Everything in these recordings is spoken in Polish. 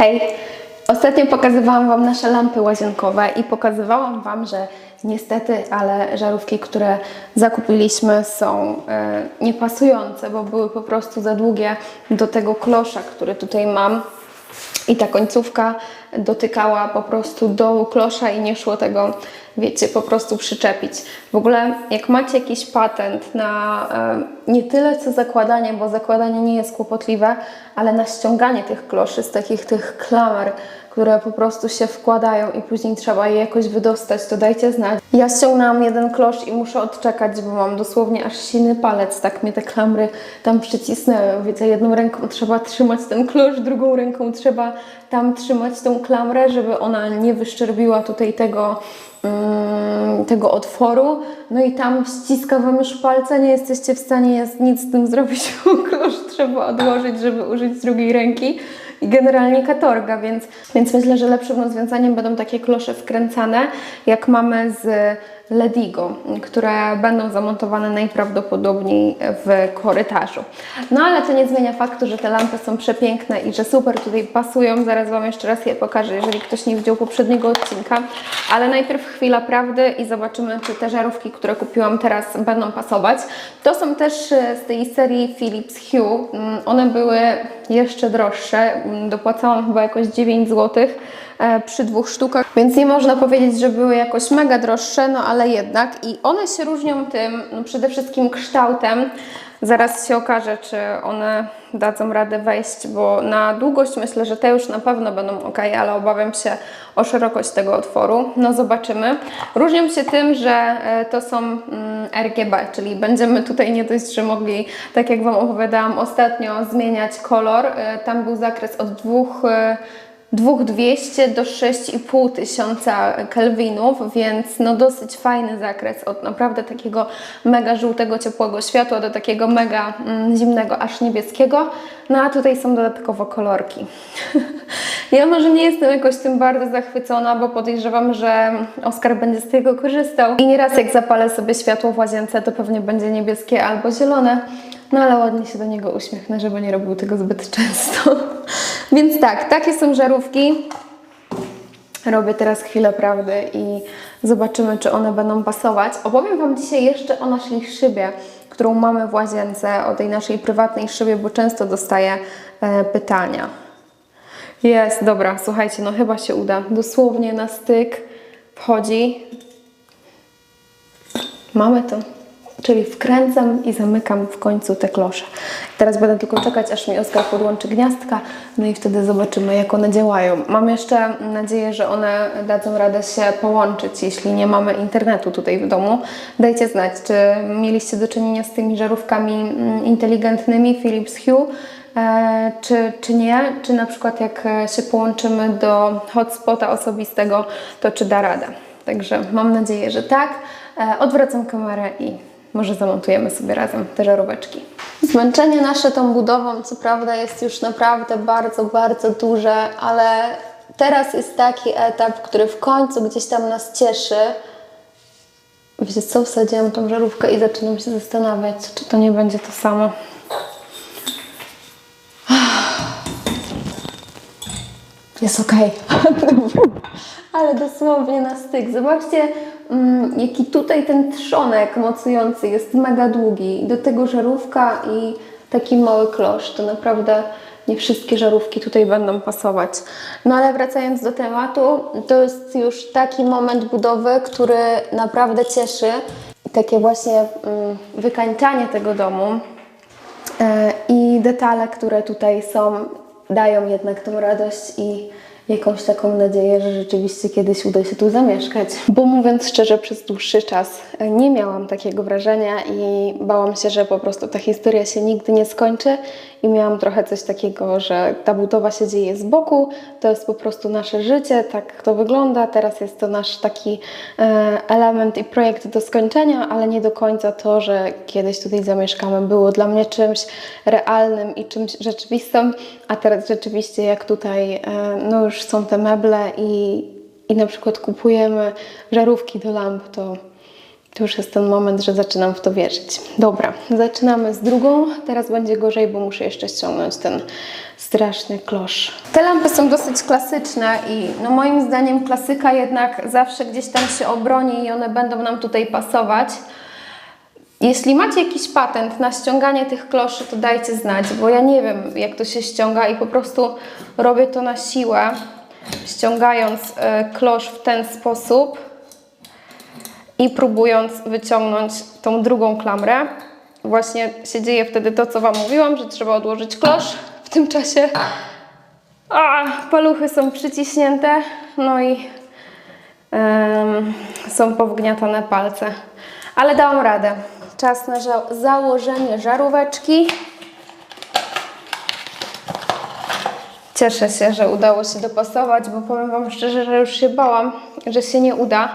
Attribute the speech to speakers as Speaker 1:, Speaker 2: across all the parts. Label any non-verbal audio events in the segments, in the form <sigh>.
Speaker 1: Hej! Ostatnio pokazywałam Wam nasze lampy łazienkowe i pokazywałam Wam, że niestety, ale żarówki, które zakupiliśmy są e, niepasujące, bo były po prostu za długie do tego klosza, który tutaj mam. I ta końcówka dotykała po prostu dołu klosza i nie szło tego, wiecie, po prostu przyczepić. W ogóle, jak macie jakiś patent na e, nie tyle co zakładanie, bo zakładanie nie jest kłopotliwe, ale na ściąganie tych kloszy z takich tych klamer, które po prostu się wkładają i później trzeba je jakoś wydostać, to dajcie znać. Ja ściągnęłam jeden klosz i muszę odczekać, bo mam dosłownie aż silny palec, tak mnie te klamry tam przycisnęły. Wiecie, jedną ręką trzeba trzymać ten klosz, drugą ręką trzeba tam trzymać tą klamrę, żeby ona nie wyszczerbiła tutaj tego, mm, tego otworu. No i tam ściska Wam już palce, nie jesteście w stanie nic z tym zrobić, <laughs> bo klosz trzeba odłożyć, żeby użyć drugiej ręki i generalnie katorga, więc, więc myślę, że lepszym rozwiązaniem będą takie klosze wkręcane, jak mamy z Ledigo, które będą zamontowane najprawdopodobniej w korytarzu. No ale to nie zmienia faktu, że te lampy są przepiękne i że super tutaj pasują. Zaraz Wam jeszcze raz je pokażę, jeżeli ktoś nie widział poprzedniego odcinka. Ale najpierw chwila prawdy i zobaczymy, czy te żarówki, które kupiłam teraz będą pasować. To są też e, z tej serii Philips Hue. Mm, One były jeszcze droższe. Dopłacałam chyba jakoś 9 zł przy dwóch sztukach, więc nie można powiedzieć, że były jakoś mega droższe, no ale jednak. I one się różnią tym, no przede wszystkim kształtem. Zaraz się okaże, czy one dadzą radę wejść, bo na długość myślę, że te już na pewno będą ok, ale obawiam się o szerokość tego otworu. No zobaczymy. Różnią się tym, że e, to są mm, RGB, czyli będziemy tutaj nie dość, że mogli, tak jak Wam opowiadałam ostatnio, zmieniać kolor. E, Tam był zakres od dwóch e, 2200 do 6,5 tysiąca kelwinów, więc no dosyć fajny zakres od naprawdę takiego mega żółtego, ciepłego światła do takiego mega mm, zimnego, aż niebieskiego. No a tutaj są dodatkowo kolorki. <laughs> ja może nie jestem jakoś tym bardzo zachwycona, bo podejrzewam, że Oskar będzie z tego korzystał. I nieraz jak zapalę sobie światło w łazience, to pewnie będzie niebieskie albo zielone. No ale ładnie się do niego uśmiechnę, żeby nie robił tego zbyt często. <laughs> Więc tak, takie są żarówki. Robię teraz chwilę prawdy i zobaczymy, czy one będą pasować. Opowiem Wam dzisiaj jeszcze o naszej szybie, którą mamy w łazience, o tej naszej prywatnej szybie, bo często dostaję e, pytania. Jest, dobra, słuchajcie, no chyba się uda. Dosłownie na styk wchodzi. Mamy to. Czyli wkręcam i zamykam w końcu te klosze. Teraz będę tylko czekać, aż mi Oskar podłączy gniazdka, no i wtedy zobaczymy, jak one działają. Mam jeszcze nadzieję, że one dadzą radę się połączyć, jeśli nie mamy internetu tutaj w domu. Dajcie znać, czy mieliście do czynienia z tymi żarówkami mm, inteligentnymi Philips Hue, e, czy, czy nie, czy na przykład jak się połączymy do hotspota osobistego, to czy da radę. Także mam nadzieję, że tak. E, Odwracam kamerę i może zamontujemy sobie razem te żaróweczki. Zmęczenie nasze tą budową, co prawda, jest już naprawdę bardzo, bardzo duże, ale teraz jest taki etap, który w końcu gdzieś tam nas cieszy. Wiecie co, wsadziłam tą żarówkę i zaczynam się zastanawiać, czy to nie będzie to samo. Jest okej. <laughs> Ale dosłownie na styk. Zobaczcie, jaki tutaj ten trzonek mocujący jest mega długi. Do tego żarówka i taki mały klosz. To naprawdę nie wszystkie żarówki tutaj będą pasować. No ale wracając do tematu, to jest już taki moment budowy, który naprawdę cieszy. Takie właśnie mm, wykańczanie tego domu E, i detale, które tutaj są, dają jednak tą radość i jakąś taką nadzieję, że rzeczywiście kiedyś uda się tu zamieszkać. Bo mówiąc szczerze, przez dłuższy czas e, nie miałam takiego wrażenia i bałam się, że po prostu ta historia się nigdy nie skończy. I miałam trochę coś takiego, że ta budowa się dzieje z boku, to jest po prostu nasze życie, tak to wygląda, teraz jest to nasz taki e, element i projekt do skończenia, ale nie do końca to, że kiedyś tutaj zamieszkamy, było dla mnie czymś realnym i czymś rzeczywistym, a teraz rzeczywiście jak tutaj e, no już są te meble i, i na przykład kupujemy żarówki do lamp, to to już jest ten moment, że zaczynam w to wierzyć. Dobra, zaczynamy z drugą. Teraz będzie gorzej, bo muszę jeszcze ściągnąć ten Straszny klosz. Te lampy są dosyć klasyczne i no moim zdaniem klasyka jednak zawsze gdzieś tam się obroni i one będą nam tutaj pasować. Jeśli macie jakiś patent na ściąganie tych kloszy, to dajcie znać, bo ja nie wiem, jak to się ściąga i po prostu robię to na siłę, ściągając e, klosz w ten sposób i próbując wyciągnąć tą drugą klamrę. Właśnie się dzieje wtedy to, co Wam mówiłam, że trzeba odłożyć klosz w tym czasie. A, paluchy są przyciśnięte, no i są powgniatane palce. Ale dałam radę. Czas na założenie żaróweczki. Cieszę się, że udało się dopasować, bo powiem Wam szczerze, że już się bałam, że się nie uda.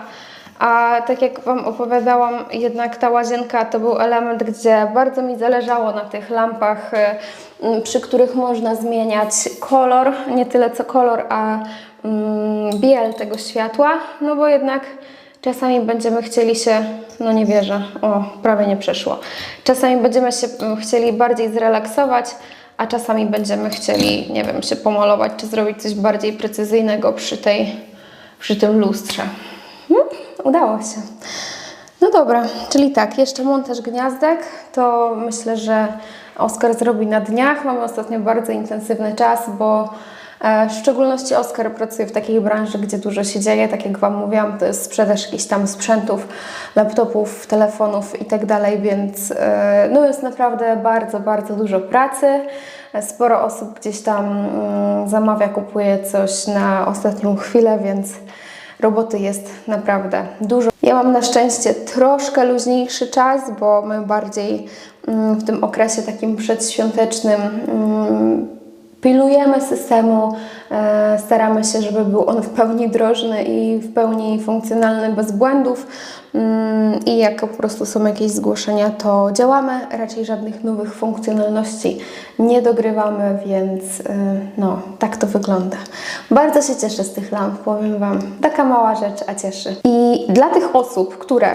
Speaker 1: A tak jak Wam opowiadałam, jednak ta łazienka to był element, gdzie bardzo mi zależało na tych lampach, y, przy których można zmieniać kolor, nie tyle co kolor, a mm, biel tego światła, no bo jednak czasami będziemy chcieli się, no nie wierzę, o, prawie nie przeszło. Czasami będziemy się mm, chcieli bardziej zrelaksować, a czasami będziemy chcieli, nie wiem, się pomalować, czy zrobić coś bardziej precyzyjnego przy tej, przy tym lustrze. Hmm, udało się. No dobra, czyli tak, jeszcze montaż gniazdek, to myślę, że Oskar zrobi na dniach. Mamy ostatnio bardzo intensywny czas, bo w szczególności Oskar pracuje w takiej branży, gdzie dużo się dzieje, tak jak Wam mówiłam, to jest sprzedaż jakichś tam sprzętów, laptopów, telefonów i tak więc e, no jest naprawdę bardzo, bardzo dużo pracy. Sporo osób gdzieś tam mm, zamawia, kupuje coś na ostatnią chwilę, więc roboty jest naprawdę dużo. Ja mam na szczęście troszkę luźniejszy czas, bo my bardziej mm, w tym okresie takim przedświątecznym pilnujemy systemu, e, staramy się, żeby był on w pełni drożny i w pełni funkcjonalny, bez błędów. Mm, I jak po prostu są jakieś zgłoszenia, to działamy. Raczej żadnych nowych funkcjonalności nie dogrywamy, więc y, no, tak to wygląda. Bardzo się cieszę z tych lamp, powiem Wam. Taka mała rzecz, a cieszy. I dla tych osób, które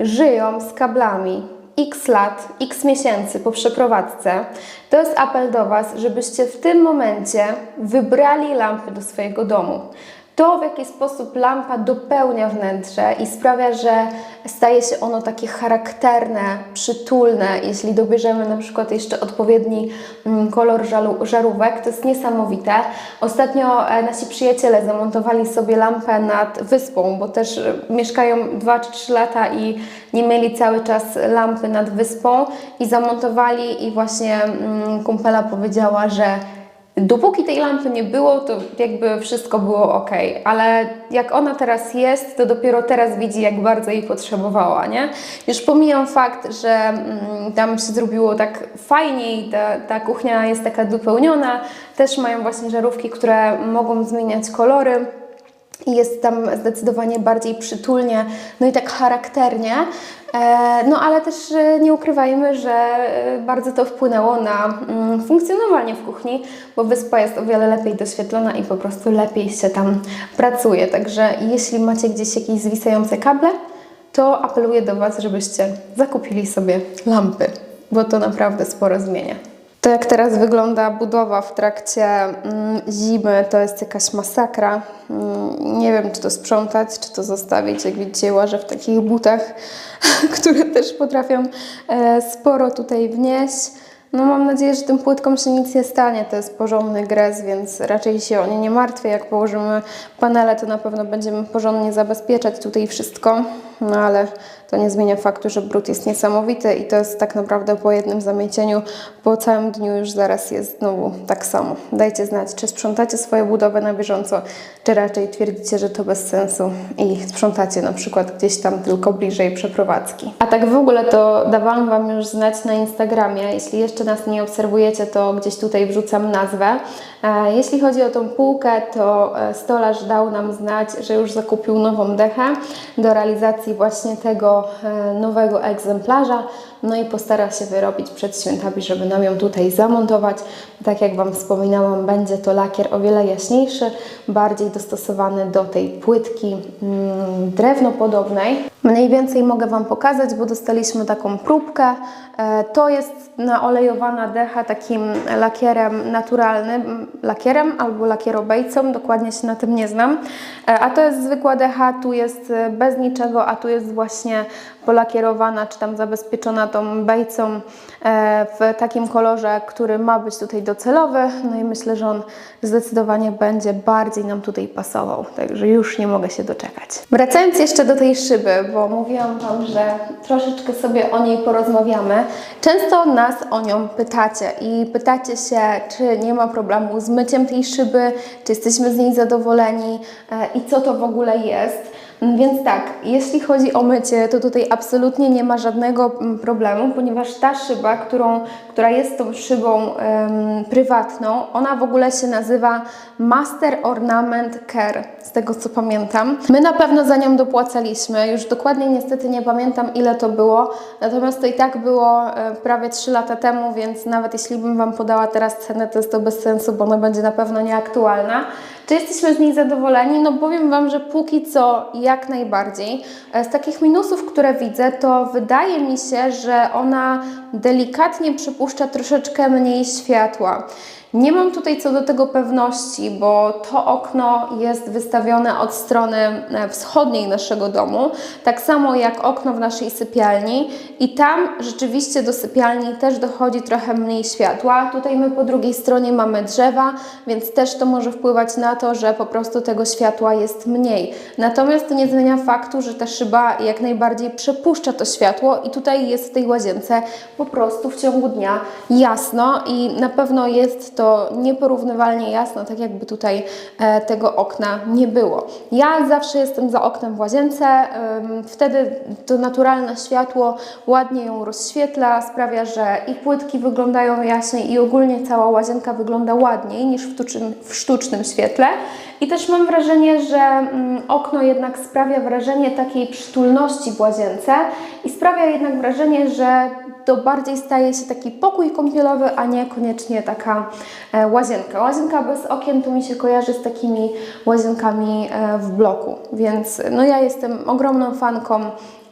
Speaker 1: żyją z kablami x lat, x miesięcy po przeprowadzce, to jest apel do Was, żebyście w tym momencie wybrali lampy do swojego domu. To, w jaki sposób lampa dopełnia wnętrze i sprawia, że staje się ono takie charakterne, przytulne, jeśli dobierzemy na przykład jeszcze odpowiedni mm, kolor żarówek, to jest niesamowite. Ostatnio e, nasi przyjaciele zamontowali sobie lampę nad wyspą, bo też e, mieszkają 2 czy 3 lata i nie mieli cały czas lampy nad wyspą i zamontowali i właśnie mm, kumpela powiedziała, że Dopóki tej lampy nie było, to jakby wszystko było ok, ale jak ona teraz jest, to dopiero teraz widzi, jak bardzo jej potrzebowała, nie? Już pomijam fakt, że mm, tam się zrobiło tak fajniej, ta, ta kuchnia jest taka dopełniona, też mają właśnie żarówki, które mogą zmieniać kolory. Jest tam zdecydowanie bardziej przytulnie, no i tak charakternie. E, No ale też e, nie ukrywajmy, że e, bardzo to wpłynęło na mm, funkcjonowanie w kuchni, bo wyspa jest o wiele lepiej doświetlona i po prostu lepiej się tam pracuje. Także jeśli macie gdzieś jakieś zwisające kable, to apeluję do Was, żebyście zakupili sobie lampy, bo to naprawdę sporo zmienia. To jak teraz wygląda budowa w trakcie mm, zimy, to jest jakaś masakra. Mm, nie wiem, czy to sprzątać, czy to zostawić. Jak widzicie, łażę w takich butach, <laughs> które też potrafią e, sporo tutaj wnieść. No mam nadzieję, że tym płytkom się nic nie stanie. To jest porządny gres, więc raczej się o nie nie martwię. Jak położymy panele, to na pewno będziemy porządnie zabezpieczać tutaj wszystko. No ale to nie zmienia faktu, że brud jest niesamowity i to jest tak naprawdę po jednym zamiecieniu, po całym dniu już zaraz jest znowu tak samo. Dajcie znać, czy sprzątacie swoje budowy na bieżąco, czy raczej twierdzicie, że to bez sensu i sprzątacie na przykład gdzieś tam tylko bliżej przeprowadzki. A tak w ogóle to dawałam Wam już znać na Instagramie. Jeśli jeszcze nas nie obserwujecie, to gdzieś tutaj wrzucam nazwę. E, Jeśli chodzi o tą półkę, to e, stolarz dał nam znać, że już zakupił nową dechę do realizacji właśnie tego nowego egzemplarza. No i postara się wyrobić przed świętami, żeby nam ją tutaj zamontować. Tak jak Wam wspominałam, będzie to lakier o wiele jaśniejszy, bardziej dostosowany do tej płytki mm, drewnopodobnej. Mniej więcej mogę Wam pokazać, bo dostaliśmy taką próbkę. E, To jest naolejowana decha takim lakierem naturalnym, lakierem albo lakierobejcą, dokładnie się na tym nie znam. E, A to jest zwykła decha, tu jest e, bez niczego, a tu jest właśnie polakierowana, czy tam zabezpieczona tą bejcą e, w takim kolorze, który ma być tutaj docelowy. No i myślę, że on zdecydowanie będzie bardziej nam tutaj pasował, także już nie mogę się doczekać. Wracając jeszcze do tej szyby, bo mówiłam Wam, że troszeczkę sobie o niej porozmawiamy. Często nas o nią pytacie i pytacie się, czy nie ma problemu z myciem tej szyby, czy jesteśmy z niej zadowoleni e, i co to w ogóle jest. Więc tak, jeśli chodzi o mycie, to tutaj absolutnie nie ma żadnego mm, problemu, ponieważ ta szyba, którą, która jest tą szybą prywatną, ona w ogóle się nazywa Master Ornament Care, z tego co pamiętam. My na pewno za nią dopłacaliśmy, już dokładnie niestety nie pamiętam ile to było, natomiast to i tak było e, prawie 3 lata temu, więc nawet jeśli bym Wam podała teraz cenę, to jest to bez sensu, bo ona będzie na pewno nieaktualna. Czy jesteśmy z niej zadowoleni? No powiem Wam, że póki co jak najbardziej. E, Z takich minusów, które widzę, to wydaje mi się, że ona delikatnie przypuszcza troszeczkę mniej światła. Nie mam tutaj co do tego pewności, bo to okno jest wystawione od strony e, wschodniej naszego domu, tak samo jak okno w naszej sypialni i tam rzeczywiście do sypialni też dochodzi trochę mniej światła. Tutaj my po drugiej stronie mamy drzewa, więc też to może wpływać na to, że po prostu tego światła jest mniej. Natomiast to nie zmienia faktu, że ta szyba jak najbardziej przepuszcza to światło i tutaj jest w tej łazience po prostu w ciągu dnia jasno i na pewno jest to nieporównywalnie jasno, tak jakby tutaj e, tego okna nie było. Ja zawsze jestem za oknem w łazience, wtedy to naturalne światło ładnie ją rozświetla, sprawia, że i płytki wyglądają jaśniej i ogólnie cała łazienka wygląda ładniej niż w, tuczyn, w sztucznym świetle. I też mam wrażenie, że mm, okno jednak sprawia wrażenie takiej przytulności w łazience i sprawia jednak wrażenie, że to bardziej staje się taki pokój kąpielowy, a nie koniecznie taka e, łazienka. Łazienka bez okien to mi się kojarzy z takimi łazienkami e, w bloku, więc no ja jestem ogromną fanką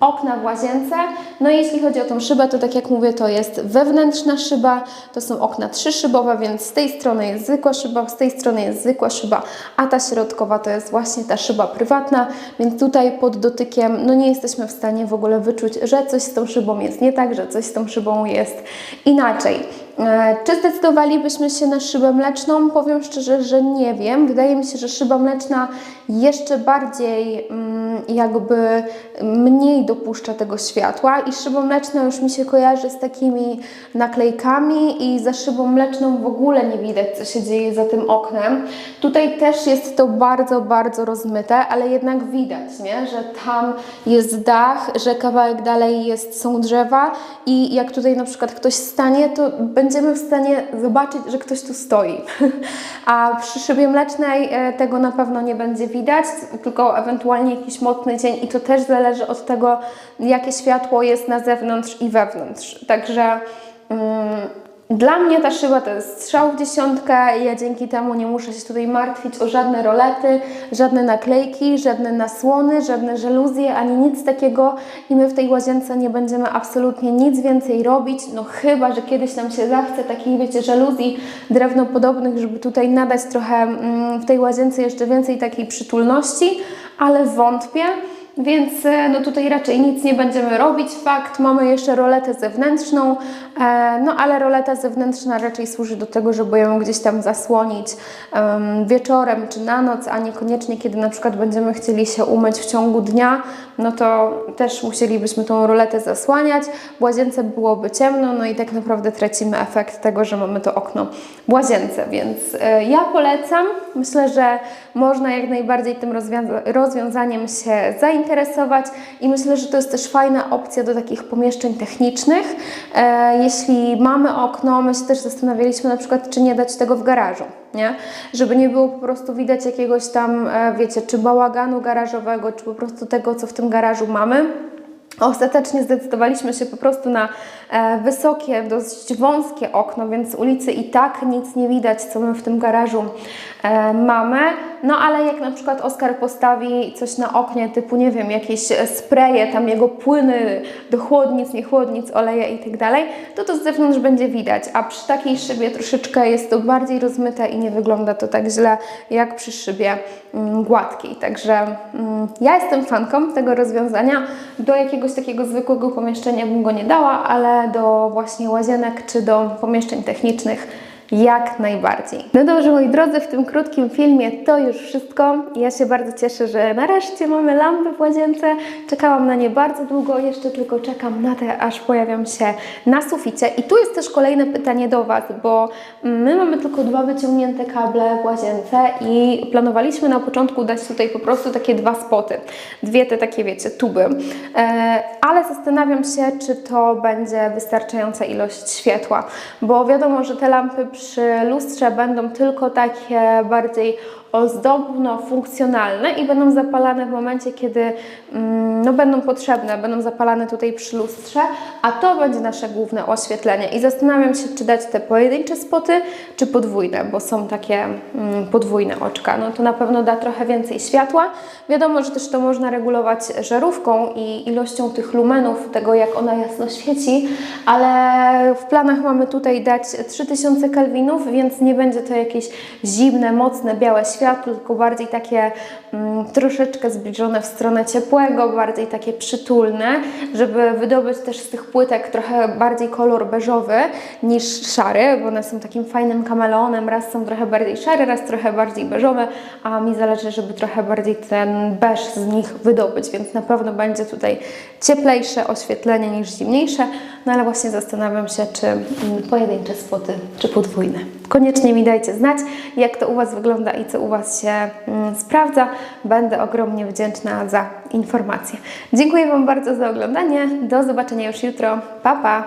Speaker 1: okna w łazience. No i jeśli chodzi o tą szybę, to tak jak mówię, to jest wewnętrzna szyba, to są okna trzyszybowe, więc z tej strony jest zwykła szyba, z tej strony jest zwykła szyba, a ta środkowa to jest właśnie ta szyba prywatna, więc tutaj pod dotykiem no nie jesteśmy w stanie w ogóle wyczuć, że coś z tą szybą jest nie tak, że coś z tą szybą jest inaczej. E, Czy zdecydowalibyśmy się na szybę mleczną? Powiem szczerze, że nie wiem. Wydaje mi się, że szyba mleczna jeszcze bardziej mm, jakby mniej dopuszcza tego światła i szyba mleczna już mi się kojarzy z takimi naklejkami i za szybą mleczną w ogóle nie widać, co się dzieje za tym oknem. Tutaj też jest to bardzo, bardzo rozmyte, ale jednak widać, nie? że tam jest dach, że kawałek dalej jest, są drzewa i jak tutaj na przykład ktoś stanie, to będziemy w stanie zobaczyć, że ktoś tu stoi. <laughs> A przy szybie mlecznej e, tego na pewno nie będzie widać, tylko ewentualnie jakiś mocny cień i to też zależy od tego, jakie światło jest na zewnątrz i wewnątrz. Także mm, dla mnie ta szyba to jest strzał w dziesiątkę. I ja dzięki temu nie muszę się tutaj martwić o żadne rolety, żadne naklejki, żadne nasłony, żadne żaluzje, ani nic takiego. I my w tej łazience nie będziemy absolutnie nic więcej robić, no chyba, że kiedyś nam się zachce takich, wiecie, żaluzji drewnopodobnych, żeby tutaj nadać trochę mm, w tej łazience jeszcze więcej takiej przytulności, ale wątpię. Więc e, no tutaj raczej nic nie będziemy robić. Fakt, mamy jeszcze roletę zewnętrzną, e, no ale roleta zewnętrzna raczej służy do tego, żeby ją gdzieś tam zasłonić em, wieczorem czy na noc, a niekoniecznie kiedy na przykład będziemy chcieli się umyć w ciągu dnia, no to też musielibyśmy tą roletę zasłaniać. W łazience byłoby ciemno, no i tak naprawdę tracimy efekt tego, że mamy to okno w łazience, więc e, ja polecam. Myślę, że można jak najbardziej tym rozwiąza- rozwiązaniem się zainteresować i myślę, że to jest też fajna opcja do takich pomieszczeń technicznych. E, jeśli mamy okno, my się też zastanawialiśmy na przykład, czy nie dać tego w garażu, nie? Żeby nie było po prostu widać jakiegoś tam, e, wiecie, czy bałaganu garażowego, czy po prostu tego, co w tym garażu mamy. Ostatecznie zdecydowaliśmy się po prostu na e, wysokie, dość wąskie okno, więc ulicy i tak nic nie widać, co my w tym garażu e, mamy. No ale jak na przykład Oskar postawi coś na oknie, typu nie wiem, jakieś spreje, tam jego płyny do chłodnic, nie chłodnic, oleje i tak dalej, to to z zewnątrz będzie widać. A przy takiej szybie troszeczkę jest to bardziej rozmyte i nie wygląda to tak źle jak przy szybie mm, gładkiej. Także mm, ja jestem fanką tego rozwiązania. Do jakiegoś takiego zwykłego pomieszczenia bym go nie dała, ale do właśnie łazienek czy do pomieszczeń technicznych jak najbardziej. No dobrze, moi drodzy, w tym krótkim filmie to już wszystko. Ja się bardzo cieszę, że nareszcie mamy lampy w łazience. Czekałam na nie bardzo długo, jeszcze tylko czekam na te, aż pojawią się na suficie. I tu jest też kolejne pytanie do Was, bo my mamy tylko dwa wyciągnięte kable w łazience i planowaliśmy na początku dać tutaj po prostu takie dwa spoty. Dwie te takie, wiecie, tuby. E, ale zastanawiam się, czy to będzie wystarczająca ilość światła, bo wiadomo, że te lampy przy lustrze będą tylko takie bardziej ozdobno-funkcjonalne i będą zapalane w momencie, kiedy mm, no, będą potrzebne, będą zapalane tutaj przy lustrze, a to będzie nasze główne oświetlenie. I zastanawiam się, czy dać te pojedyncze spoty, czy podwójne, bo są takie mm, podwójne oczka. No to na pewno da trochę więcej światła. Wiadomo, że też to można regulować żarówką i ilością tych lumenów, tego jak ona jasno świeci, ale w planach mamy tutaj dać 3000 kelwinów, więc nie będzie to jakieś zimne, mocne, białe światło, tylko bardziej takie mm, troszeczkę zbliżone w stronę ciepłego, bardziej takie przytulne, żeby wydobyć też z tych płytek trochę bardziej kolor beżowy niż szary, bo one są takim fajnym kameleonem, raz są trochę bardziej szare, raz trochę bardziej beżowe, a mi zależy, żeby trochę bardziej ten beż z nich wydobyć, więc na pewno będzie tutaj cieplejsze oświetlenie niż zimniejsze, no ale właśnie zastanawiam się, czy mm, pojedyncze spoty, czy podwójne. Koniecznie mi dajcie znać, jak to u Was wygląda i co u Was się mm, sprawdza. Będę ogromnie wdzięczna za informacje. Dziękuję Wam bardzo za oglądanie. Do zobaczenia już jutro. Pa, pa!